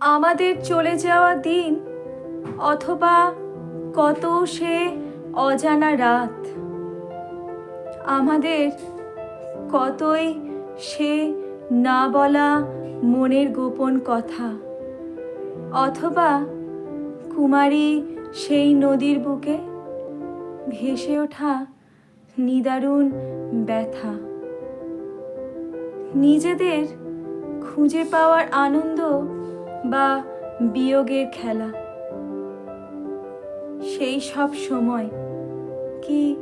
আমাদের চলে যাওয়া দিন অথবা কত সে অজানা রাত। আমাদের কতই সে না বলা মনের গোপন কথা। অথবা কুমারী সেই নদীর বুকে ভেসে ওঠা নিদারুণ ব্যথা। নিজেদের খুঁজে পাওয়ার আনন্দ বা বিয়োগের খেলা। সেই সব সময় কি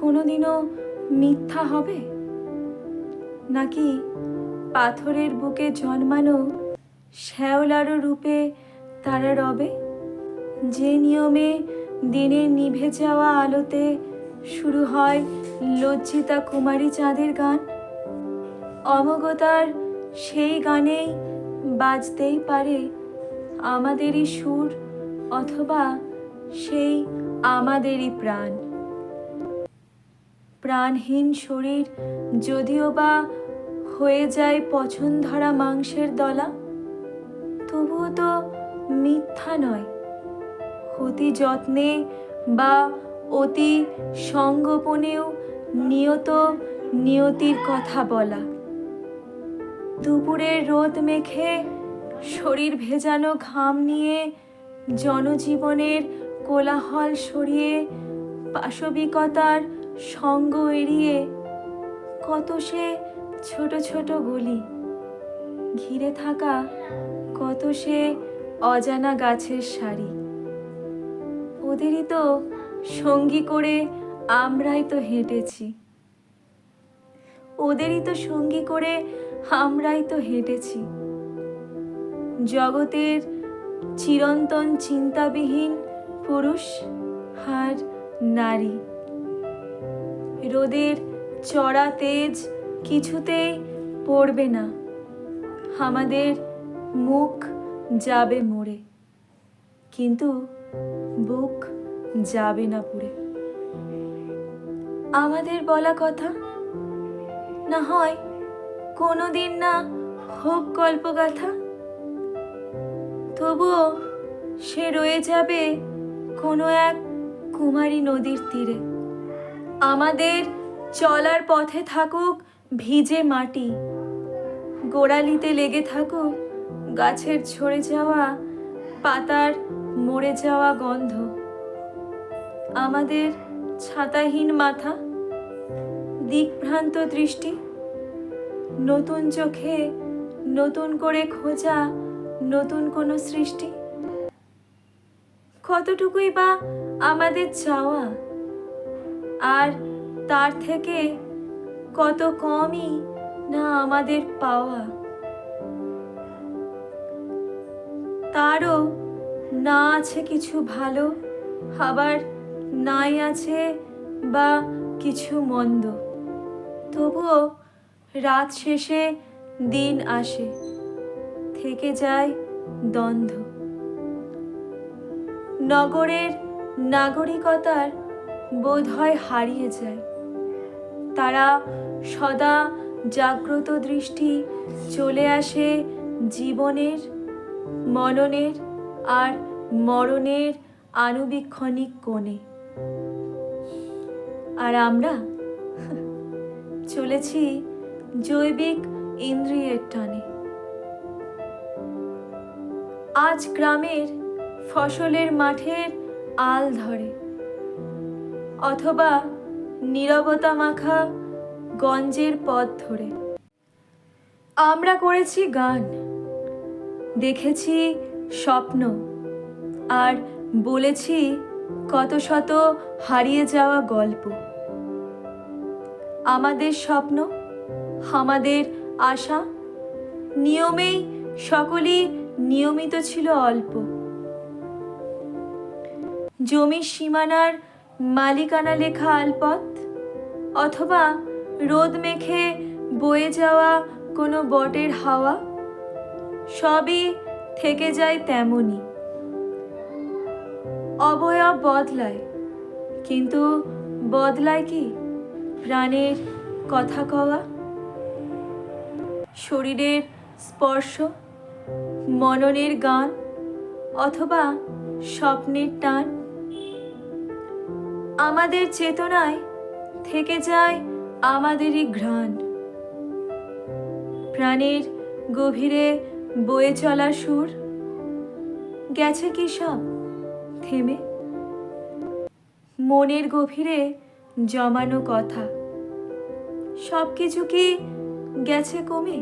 কোনোদিনও মিথ্যা হবে? নাকি পাথরের বুকে জন্মানো শ্যাওলারও রূপে তারা রবে? যে নিয়মে দিনের নিভে যাওয়া আলোতে শুরু হয় লজ্জিতা কুমারী চাঁদের গান। অমগতার সেই গানেই বাজতেই পারে আমাদেরই সুর অথবা সেই আমাদেরই প্রাণ। প্রাণহীন শরীর যদিও বা হয়ে যায় পছন ধরা মাংসের দলা, তবুও তো মিথ্যা নয়। অতি যত্নে বা অতি সঙ্গোপনেও নিয়ত নিয়তির কথা বলা। দুপুরের রোদ মেখে শরীর ভেজানো ঘাম নিয়ে, জনজীবনের কোলাহল সরিয়ে, পাশবিকতার সঙ্গ এড়িয়ে, কত সে ছোট ছোট গলি। ঘিরে থাকা কত সে অজানা গাছের সারি। ওদেরই তো সঙ্গী করে আমরাই তো হেঁটেছি। ওদেরই তো সঙ্গী করে আমরাই তো হেঁটেছি। জগতের চিরন্তন চিন্তাবিহীন পুরুষ আর নারী। রোদের চড়া তেজ কিছুতেই পড়বে না। আমাদের মুখ যাবে মরে কিন্তু বুক যাবে না পুড়ে। আমাদের বলা কথা না হয় কোনো দিন না হোক কল্পগাথা তবুও সে রয়ে যাবে কোনো এক কুমারী নদীর তীরে। আমাদের চলার পথে থাকুক ভিজে মাটি, গোড়ালিতে লেগে থাকুক গাছের ঝরে যাওয়া পাতার মরে যাওয়া গন্ধ। আমাদের ছাতাহীন মাথা, দিকভ্রান্ত দৃষ্টি নতুন চোখে, নতুন করে খোঁজা, নতুন কোনো সৃষ্টি। কতটুকুই বা আমাদের চাওয়া, আর তার থেকে কত কমই না আমাদের পাওয়া। তারও না আছে কিছু ভালো, আবার নাই আছে বা কিছু মন্দ। তবুও রাত শেষে দিন আসে, থেকে যায় দ্বন্দ্ব। নগরের নাগরিকতার বোধ হয় হারিয়ে যায়। তারা সদা জাগ্রত দৃষ্টি চলে আসে জীবনের, মননের আর মরণের আনুবীক্ষণিক কোণে। আর আমরা চলেছি জৈবিক ইন্দ্রিয়ের টানে। আজ গ্রামের ফসলের মাঠের আল ধরে, অথবা নীরবতা মাখা গঞ্জের পথ ধরে। আমরা করেছি গান, দেখেছি স্বপ্ন, আর বলেছি কত শত হারিয়ে যাওয়া গল্প। আমাদের স্বপ্ন আমাদের আশা। নিয়মেই সকলেই নিয়মিত ছিল অল্প। জমির সীমানার মালিকানা লেখা আলপথ অথবা রোদ মেখে বয়ে যাওয়া কোনো বটের হাওয়া, সবই থেকে যায় তেমনই। অবয়ব বদলায়, কিন্তু বদলায় কি? প্রাণের কথা কওয়া। শরীরের স্পর্শ, মননের গান অথবা স্বপ্নের টান। আমাদের চেতনায় থেকে যায় আমাদেরই ঘ্রাণ। প্রাণের গভীরে বয়ে চলা সুর, গেছে কি সব থেমে? মনের গভীরে জমানো কথা সব কিছু কি গেছে কমে?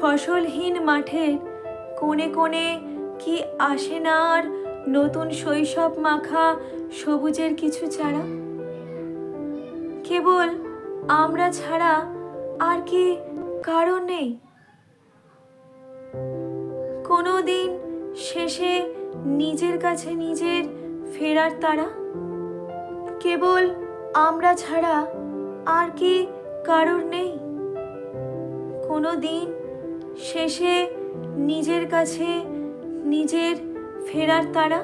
ফসলহীন মাঠের কোণে কোণে কি আসে না আর নতুন শৈশব মাখা সবুজের কিছু চারা? কেবল আমরা ছাড়া আর কি কারণ নেই? কোনো দিন শেষে নিজের কাছে নিজের ফেরার তারা? কেবল আমরা ছাড়া আর কি কারোর নেই। কোনো দিন শেষে নিজের কাছে নিজের ফেরার তারা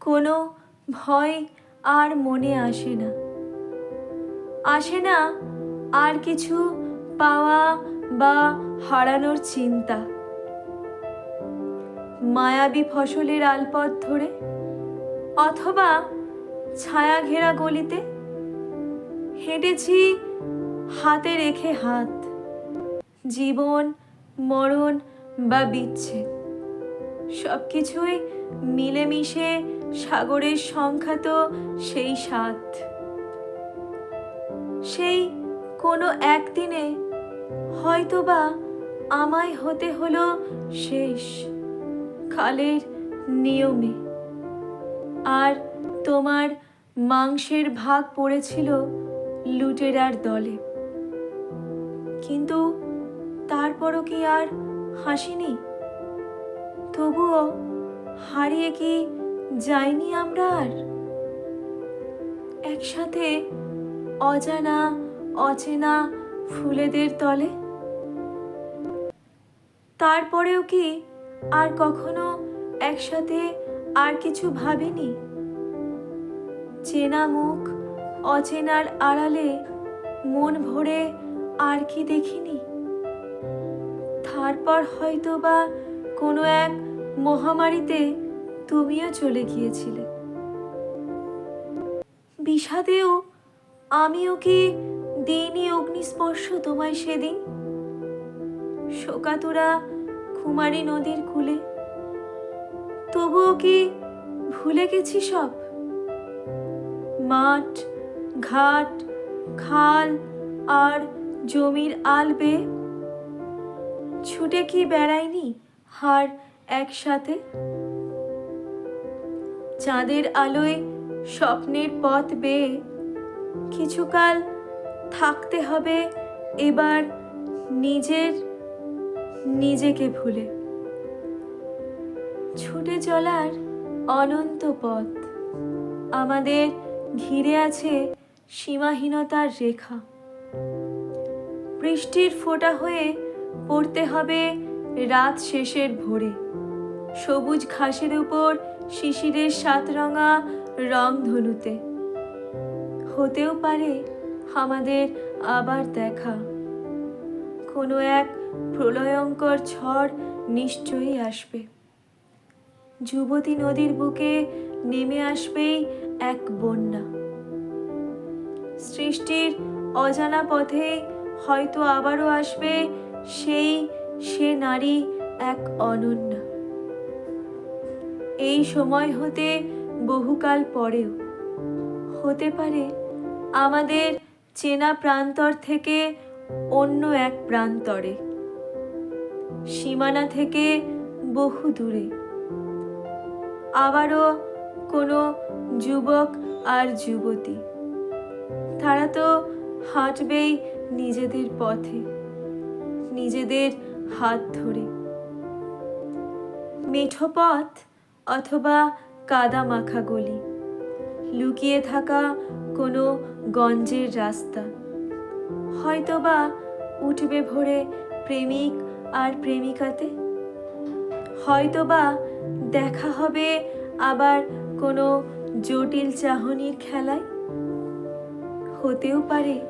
কোনো ভয় আর মনে আসে না। আসে না আর কিছু পাওয়া বা হারানোর চিন্তা। মায়াবী ফসলের আলপথ ধরে অথবা ছায়া ঘেরা গলিতে হেঁটেছি হাতে রেখে হাত। জীবন, মরণ বা বিচ্ছেদ সব কিছুই মিলেমিশে সাগরের সংখ্যাত সেই সাত। সেই কোনো একদিনে হয়তোবা আমায় হতে হলো শেষ খালের নিয়মে। আর তোমার মাংসের ভাগ পড়েছিল লুটেরার দলে। কিন্তু তারপরও কি আর হাসিনি? তবুও হারিয়ে কি যাইনি আমরা আর? একসাথে অজানা, অচেনা ফুলেদের তলে? তারপরেও কি আর কখনো একসাথে আর কিছু ভাবিনি? চেনা মুখ অচেনার আড়ালে মন ভরে আর কি দেখিনি? তারপর হয়তো বা কোনো এক মহামারীতে তুমিও চলে গিয়েছিলে। বিষাদেও আমিও কি দিইনি অগ্নিস্পর্শ তোমায় সেদিন? শোকাতুরা কুমারী নদীর কূলে, তবুও কি ভুলে গেছি সব? মাঠ ঘাট, খাল আর জমির আলবে? ছুটে কি বেড়ায়নি হার একসাথে? চাঁদের আলোয় স্বপ্নের পথ বেয়ে কিছুকাল থাকতে হবে এবার নিজের নিজেকে ভুলে। ছুটে চলার অনন্ত পথ আমাদের ঘিরে আছে সীমাহীনতার রেখা। বৃষ্টির ফোঁটা হয়ে পড়তে হবে রাত শেষের ভোরে। সবুজ ঘাসের উপর শিশিরের সাতরঙা রং ধনুতে। হতেও পারে আমাদের আবার দেখা। কোনো এক প্রলয়ঙ্কর ঝড় নিশ্চয়ই আসবে। যুবতী নদীর বুকে নেমে আসবেই এক বন্যা। সৃষ্টির অজানা পথে হয়তো আবারও আসবে সেই সে নারী এক অনন্য। এই সময় হতে বহুকাল পরেও। হতে পারে আমাদের চেনা প্রান্তর থেকে অন্য এক প্রান্তরে। সীমানা থেকে বহু দূরে। আবারও কোনো যুবক আর যুবতী। তারা তো হাঁটবেই নিজেদের পথে, নিজেদের হাত ধরে। মেঠো পথ অথবা কাদা মাখা গলি, লুকিয়ে থাকা কোনো গঞ্জের রাস্তা। হয়তোবা উঠবে ভোরে প্রেমিক আর প্রেমিকাতে, হয়তোবা দেখা হবে আবার কোনো জটিল চাহনির খেলায়। হতেও পারে।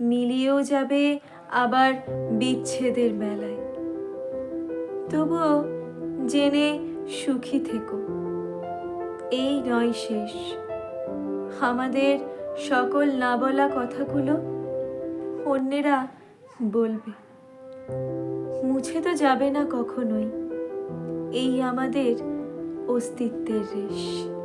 মিলিয়েও যাবে আবার বিচ্ছেদের মেলায়। তবুও জেনে সুখী থেকো। এই নয় শেষ। আমাদের সকল না বলা কথাগুলো অন্যেরা বলবে। মুছে তো যাবে না কখনোই। এই আমাদের অস্তিত্বের রেশ।